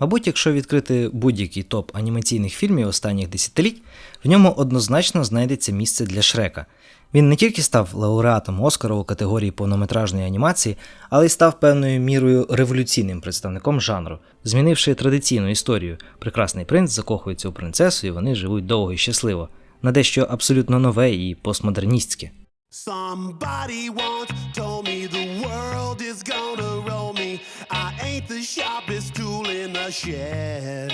Мабуть, якщо відкрити будь-який топ анімаційних фільмів останніх десятиліть, в ньому однозначно знайдеться місце для Шрека. Він не тільки став лауреатом Оскара у категорії повнометражної анімації, але й став певною мірою революційним представником жанру, змінивши традиційну історію. Прекрасний принц закохується у принцесу, і вони живуть довго і щасливо, на дещо абсолютно нове і постмодерністське. Somebody once told me the world is gonna roll me. I ain't the sharpest tool the shed.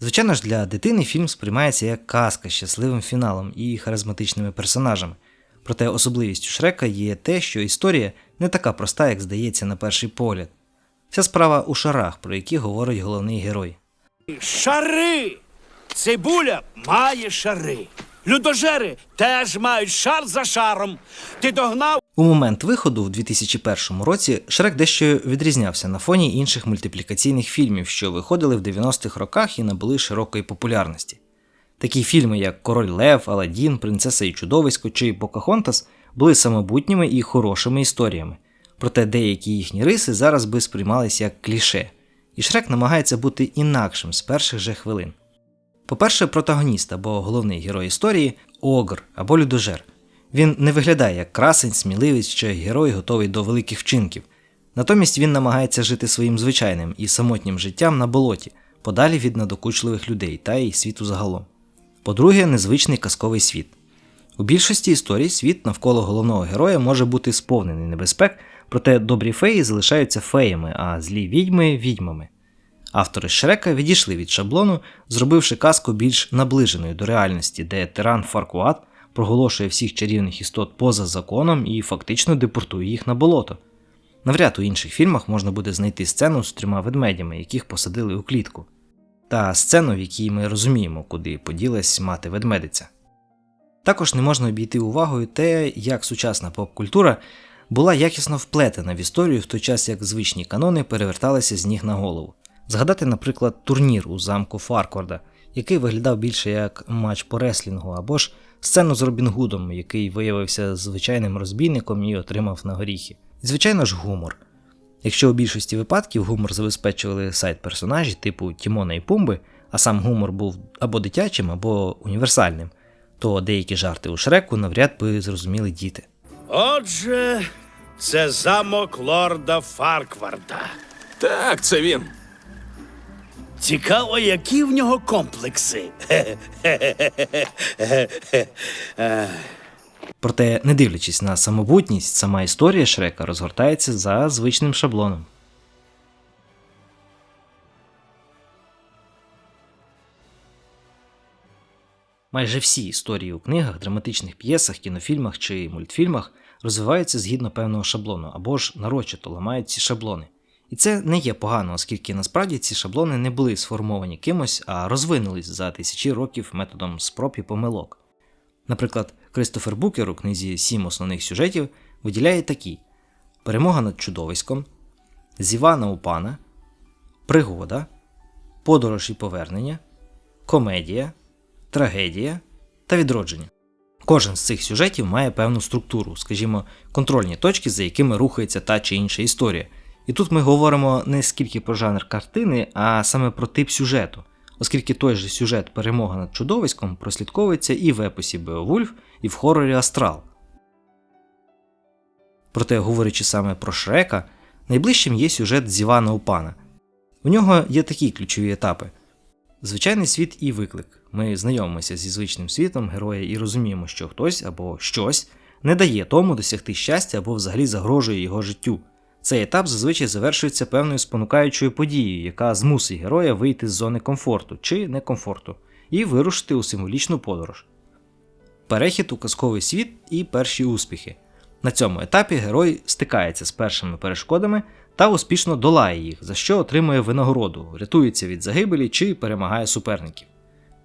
Звичайно ж, для дитини фільм сприймається як казка з щасливим фіналом і харизматичними персонажами. Проте особливістю Шрека є те, що історія не така проста, як здається на перший погляд. Вся справа у шарах, про які говорить головний герой. Шари! Цибуля має шари. Людожери теж мають шар за шаром. Ти догнав У момент виходу в 2001 році Шрек дещо відрізнявся на фоні інших мультиплікаційних фільмів, що виходили в 90-х роках і набули широкої популярності. Такі фільми, як Король Лев, Аладдін, Принцеса і Чудовисько чи Покахонтас, були самобутніми і хорошими історіями. Проте деякі їхні риси зараз би сприймалися як кліше, і Шрек намагається бути інакшим з перших же хвилин. По-перше, протагоніст або головний герой історії огр або людожер. Він не виглядає як красень, сміливець чи герой, готовий до великих вчинків. Натомість він намагається жити своїм звичайним і самотнім життям на болоті, подалі від надокучливих людей та й світу загалом. По-друге, незвичний казковий світ. У більшості історій світ навколо головного героя може бути сповнений небезпек, проте добрі феї залишаються феями, а злі відьми відьмами. Автори Шрека відійшли від шаблону, зробивши казку більш наближеною до реальності, де тиран Фаркуат проголошує всіх чарівних істот поза законом і фактично депортує їх на болото. Навряд у інших фільмах можна буде знайти сцену з трьома ведмедями, яких посадили у клітку, та сцену, в якій ми розуміємо, куди поділась мати ведмедиця. Також не можна обійти увагою те, як сучасна поп-культура була якісно вплетена в історію в той час, як звичні канони переверталися з ніг на голову. Згадати, наприклад, турнір у замку Фаркварда, який виглядав більше як матч по реслінгу, або ж сцену з Робін Гудом, який виявився звичайним розбійником і отримав на горіхи. І, звичайно ж, гумор. Якщо у більшості випадків гумор забезпечували сайт персонажі типу Тімона і Пумби, а сам гумор був або дитячим, або універсальним, то деякі жарти у Шреку навряд би зрозуміли діти. Отже, це замок лорда Фаркварда. Так, це він. Цікаво, які в нього комплекси. Проте, не дивлячись на самобутність, сама історія Шрека розгортається за звичним шаблоном. Майже всі історії у книгах, драматичних п'єсах, кінофільмах чи мультфільмах розвиваються згідно певного шаблону або ж нарочито ламають ці шаблони. І це не є погано, оскільки насправді ці шаблони не були сформовані кимось, а розвинулись за тисячі років методом спроб і помилок. Наприклад, Кристофер Букер у книзі Сім основних сюжетів виділяє такі: перемога над чудовиськом, зівана у пана, пригода, подорож і повернення, комедія, трагедія та відродження. Кожен з цих сюжетів має певну структуру, скажімо, контрольні точки, за якими рухається та чи інша історія. І тут ми говоримо не скільки про жанр картини, а саме про тип сюжету, оскільки той же сюжет перемога над чудовиськом прослідковується і в епосі Беовульф, і в хорорі Астрал. Проте, говорячи саме про Шрека, найближчим є сюжет Зівана Упана. У нього є такі ключові етапи: звичайний світ і виклик. Ми знайомимося зі звичним світом героя і розуміємо, що хтось або щось не дає тому досягти щастя або взагалі загрожує його життю. Цей етап зазвичай завершується певною спонукаючою подією, яка змусить героя вийти з зони комфорту чи некомфорту і вирушити у символічну подорож. Перехід у казковий світ і перші успіхи. На цьому етапі герой стикається з першими перешкодами та успішно долає їх, за що отримує винагороду, рятується від загибелі чи перемагає суперників.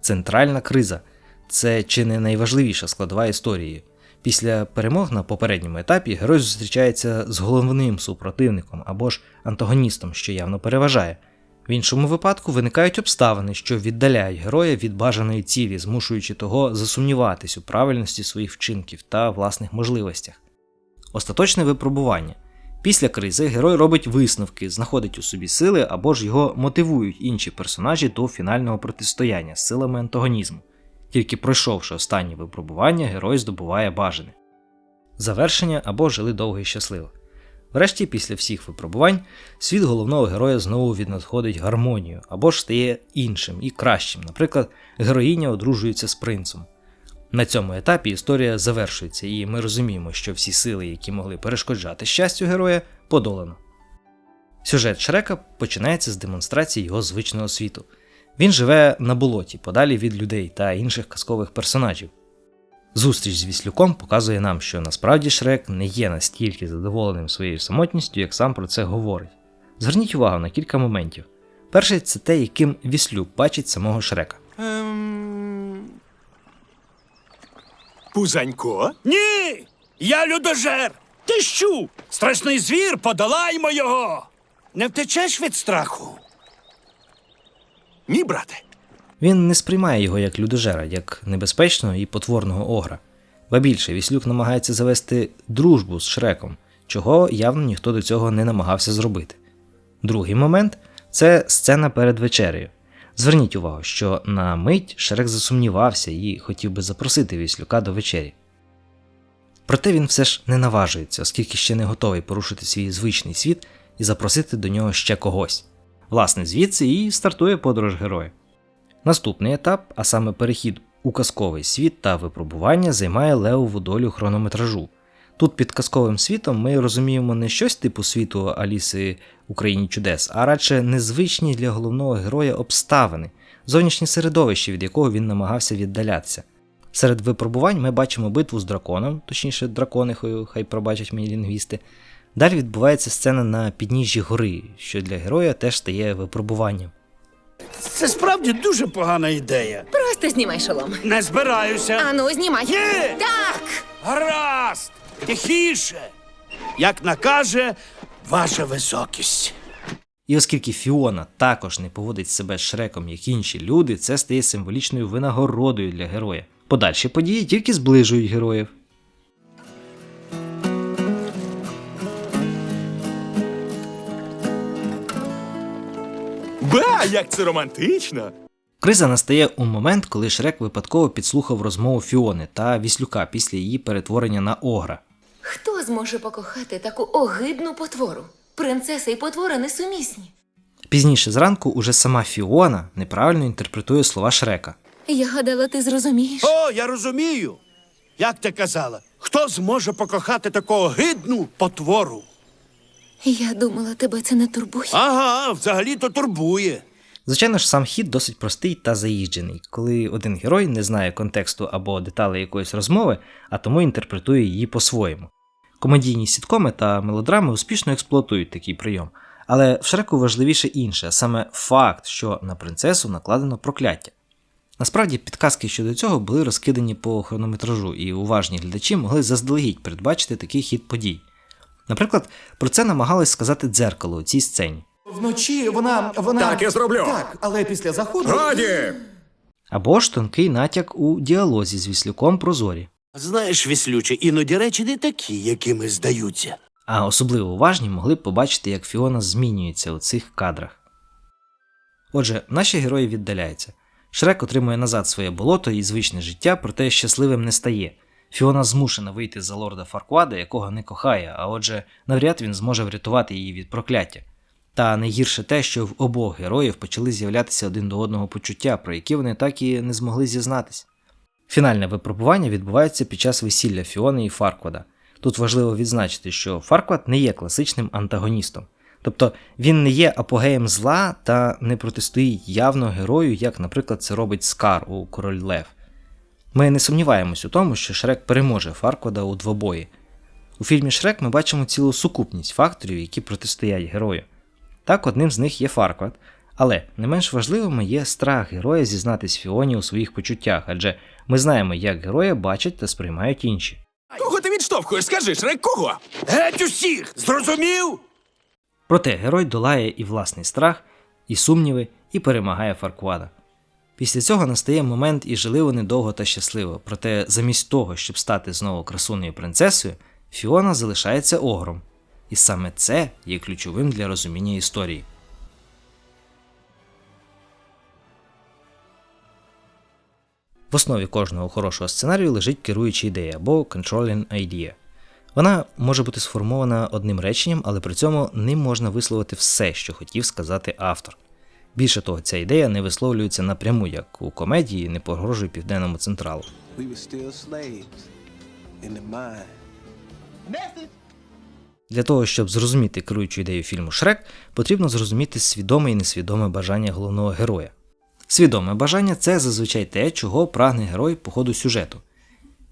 Центральна криза це чи не найважливіша складова історії. Після перемог на попередньому етапі герой зустрічається з головним супротивником або ж антагоністом, що явно переважає. В іншому випадку виникають обставини, що віддаляють героя від бажаної цілі, змушуючи того засумніватись у правильності своїх вчинків та власних можливостях. Остаточне випробування. Після кризи герой робить висновки, знаходить у собі сили або ж його мотивують інші персонажі до фінального протистояння з силами антагонізму. Тільки пройшовши останнє випробування, герой здобуває бажане. Завершення або жили довго і щасливо. Врешті, після всіх випробувань, світ головного героя знову віднадходить гармонію або ж стає іншим і кращим. Наприклад, героїня одружується з принцем. На цьому етапі історія завершується, і ми розуміємо, що всі сили, які могли перешкоджати щастю героя, подолано. Сюжет Шрека починається з демонстрації його звичного світу. Він живе на болоті, подалі від людей та інших казкових персонажів. Зустріч з Віслюком показує нам, що насправді Шрек не є настільки задоволеним своєю самотністю, як сам про це говорить. Зверніть увагу на кілька моментів. Перший це те, яким Віслюк бачить самого Шрека. Ем... Пузанько? Ні! Я людожер! Ти що? Страшний звір, подолаймо його! Не втечеш від страху? Ні, брате. Він не сприймає його як людожера, як небезпечного і потворного огра. Ба більше, Віслюк намагається завести дружбу з Шреком, чого явно ніхто до цього не намагався зробити. Другий момент це сцена перед вечерею. Зверніть увагу, що на мить Шрек засумнівався і хотів би запросити Віслюка до вечері. Проте він все ж не наважується, оскільки ще не готовий порушити свій звичний світ і запросити до нього ще когось. Власне, звідси і стартує подорож героя. Наступний етап, а саме перехід у казковий світ та випробування, займає левову долю хронометражу. Тут під казковим світом ми розуміємо не щось типу світу Аліси Україні чудес, а радше незвичні для головного героя обставини, зовнішнє середовище, від якого він намагався віддалятися. Серед випробувань ми бачимо битву з драконом, точніше драконихою, хай пробачать мені лінгвісти. Далі відбувається сцена на підніжжі гори, що для героя теж стає випробуванням. Це справді дуже погана ідея. Просто знімай шолом. Не збираюся. Ану, знімай. Є! Так! Гаразд! Тихіше! Як накаже ваша високість. І оскільки Фіона також не поводить себе з Шреком, як інші люди, це стає символічною винагородою для героя. Подальші події тільки зближують героїв. Ба, як це романтично! Криза настає у момент, коли Шрек випадково підслухав розмову Фіони та Віслюка після її перетворення на огра. Хто зможе покохати таку огидну потвору? Принцеса і потвора несумісні. Пізніше зранку уже сама Фіона неправильно інтерпретує слова Шрека. Я гадала, ти зрозумієш. О, я розумію. Як ти казала, хто зможе покохати таку огидну потвору? Я думала, тебе це не турбує. Ага, взагалі-то турбує. Звичайно ж, сам хід досить простий та заїжджений, коли один герой не знає контексту або деталей якоїсь розмови, а тому інтерпретує її по-своєму. Комедійні сіткоми та мелодрами успішно експлуатують такий прийом, але в Шреку важливіше інше, саме факт, що на принцесу накладено прокляття. Насправді, підказки щодо цього були розкидані по хронометражу, і уважні глядачі могли заздалегідь передбачити такий хід подій. Наприклад, про це намагалось сказати дзеркало у цій сцені. Вночі вона. вона. Так я зроблю. Так, але після заходу. Годі! Або ж тонкий натяк у діалозі з Віслюком про зорі. Знаєш, віслюче, іноді речі не такі, якими здаються. А особливо уважні могли б побачити, як Фіона змінюється у цих кадрах. Отже, наші герої віддаляються. Шрек отримує назад своє болото і звичне життя, проте щасливим не стає. Фіона змушена вийти за лорда Фарквада, якого не кохає, а отже, навряд він зможе врятувати її від прокляття. Та найгірше те, що в обох героїв почали з'являтися один до одного почуття, про які вони так і не змогли зізнатись. Фінальне випробування відбувається під час весілля Фіони і Фарквада. Тут важливо відзначити, що Фарквад не є класичним антагоністом, тобто він не є апогеєм зла та не протистоїть явно герою, як, наприклад, це робить Скар у Король Лев. Ми не сумніваємось у тому, що Шрек переможе Фарквада у двобої. У фільмі Шрек ми бачимо цілу сукупність факторів, які протистоять герою. Так, одним з них є Фарквад, але не менш важливими є страх героя зізнатись Фіоні у своїх почуттях, адже ми знаємо, як героя бачать та сприймають інші. Кого ти відштовхуєш? Скажи, Шрек, кого? Геть усіх! Зрозумів? Проте герой долає і власний страх, і сумніви, і перемагає Фарквада. Після цього настає момент, і жили вони довго та щасливо, проте замість того, щоб стати знову красуною принцесою, Фіона залишається огром. І саме це є ключовим для розуміння історії. В основі кожного хорошого сценарію лежить керуюча ідея або controlling idea. Вона може бути сформована одним реченням, але при цьому ним можна висловити все, що хотів сказати автор. Більше того, ця ідея не висловлюється напряму, як у комедії не погрожує південному централу. We were still slaves in the mind. Для того, щоб зрозуміти керуючу ідею фільму Шрек, потрібно зрозуміти свідоме і несвідоме бажання головного героя. Свідоме бажання це зазвичай те, чого прагне герой по ходу сюжету.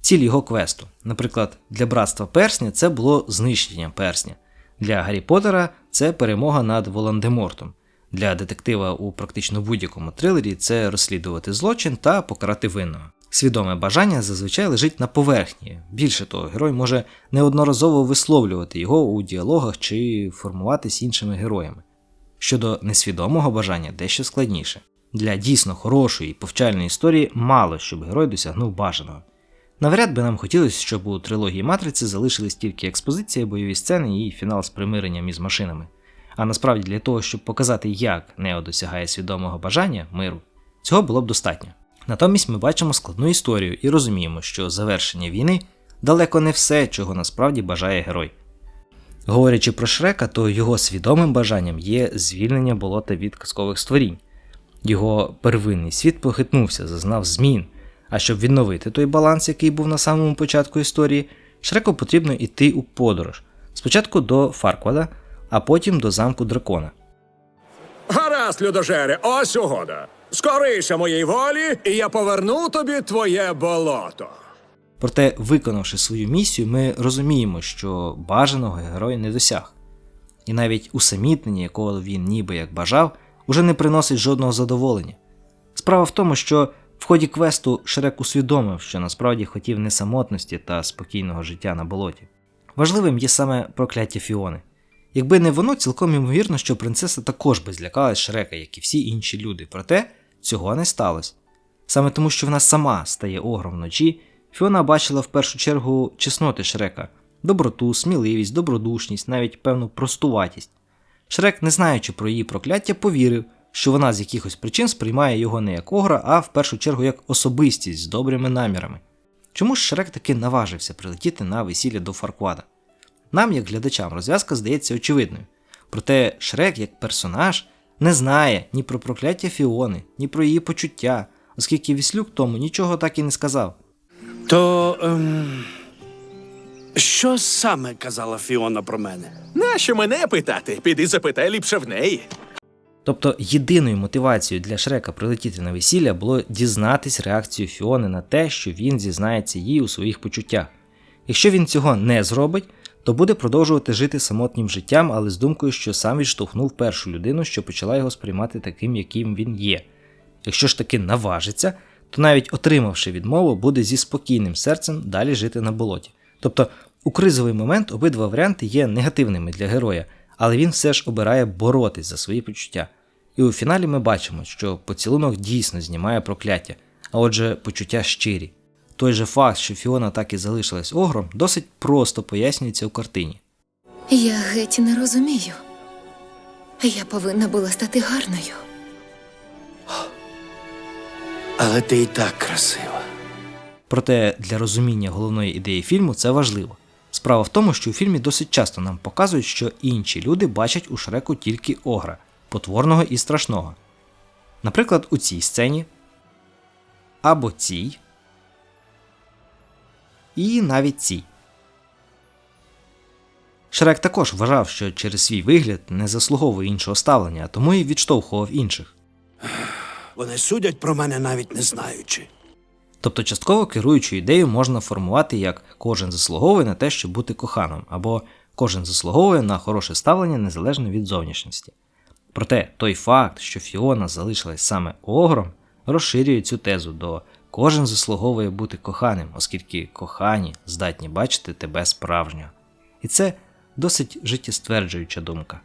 Ціль його квесту. Наприклад, для братства персня це було знищення персня. Для Гаррі Поттера це перемога над Волан-де-Мортом. Для детектива у практично будь-якому трилері це розслідувати злочин та покарати винного. Свідоме бажання зазвичай лежить на поверхні. Більше того, герой може неодноразово висловлювати його у діалогах чи формуватись іншими героями. Щодо несвідомого бажання дещо складніше. Для дійсно хорошої і повчальної історії мало, щоб герой досягнув бажаного. Навряд би нам хотілося, щоб у трилогії Матриці залишились тільки експозиція, бойові сцени і фінал з примиренням із машинами. А насправді для того, щоб показати, як Нео досягає свідомого бажання миру, цього було б достатньо. Натомість ми бачимо складну історію і розуміємо, що завершення війни далеко не все, чого насправді бажає герой. Говорячи про Шрека, то його свідомим бажанням є звільнення болота від казкових створінь. Його первинний світ похитнувся, зазнав змін. А щоб відновити той баланс, який був на самому початку історії, Шреку потрібно йти у подорож. Спочатку до Фарквада, а потім до замку дракона. Гаразд, людожере, ось угода. Скорися моїй волі, і я поверну тобі твоє болото. Проте, виконавши свою місію, ми розуміємо, що бажаного герой не досяг. І навіть усамітнення, якого він ніби як бажав, уже не приносить жодного задоволення. Справа в тому, що в ході квесту Шрек усвідомив, що насправді хотів не самотності та спокійного життя на болоті. Важливим є саме прокляття Фіони. Якби не воно, цілком ймовірно, що принцеса також би злякалась Шрека, як і всі інші люди, проте цього не сталося. Саме тому, що вона сама стає огром вночі, Фіона бачила в першу чергу чесноти Шрека, доброту, сміливість, добродушність, навіть певну простуватість. Шрек, не знаючи про її прокляття, повірив, що вона з якихось причин сприймає його не як огра, а в першу чергу як особистість з добрими намірами. Чому ж Шрек таки наважився прилетіти на весілля до Фарквада? Нам, як глядачам, розв'язка здається очевидною. Проте Шрек, як персонаж, не знає ні про прокляття Фіони, ні про її почуття, оскільки Віслюк тому нічого так і не сказав. То. Ем... Що саме казала Фіона про мене? Нащо мене питати? Піди запитай ліпше в неї. Тобто єдиною мотивацією для Шрека прилетіти на весілля було дізнатись реакцію Фіони на те, що він зізнається їй у своїх почуттях. Якщо він цього не зробить, то буде продовжувати жити самотнім життям, але з думкою, що сам відштовхнув першу людину, що почала його сприймати таким, яким він є. Якщо ж таки наважиться, то навіть отримавши відмову, буде зі спокійним серцем далі жити на болоті. Тобто у кризовий момент обидва варіанти є негативними для героя, але він все ж обирає боротись за свої почуття. І у фіналі ми бачимо, що поцілунок дійсно знімає прокляття, а отже, почуття щирі. Той же факт, що Фіона так і залишилась огром, досить просто пояснюється у картині. Я геть не розумію. Я повинна була стати гарною. Але ти і так красива. Проте для розуміння головної ідеї фільму це важливо. Справа в тому, що у фільмі досить часто нам показують, що інші люди бачать у Шреку тільки огра, потворного і страшного. Наприклад, у цій сцені, або цій, і навіть цій. Шрек також вважав, що через свій вигляд не заслуговує іншого ставлення, тому і відштовхував інших. Вони судять про мене навіть не знаючи. Тобто частково керуючу ідею можна формувати як кожен заслуговує на те, щоб бути коханим, або кожен заслуговує на хороше ставлення незалежно від зовнішності. Проте той факт, що Фіона залишилась саме огром, розширює цю тезу до кожен заслуговує бути коханим, оскільки кохані здатні бачити тебе справжнього. І це досить життєстверджуюча думка.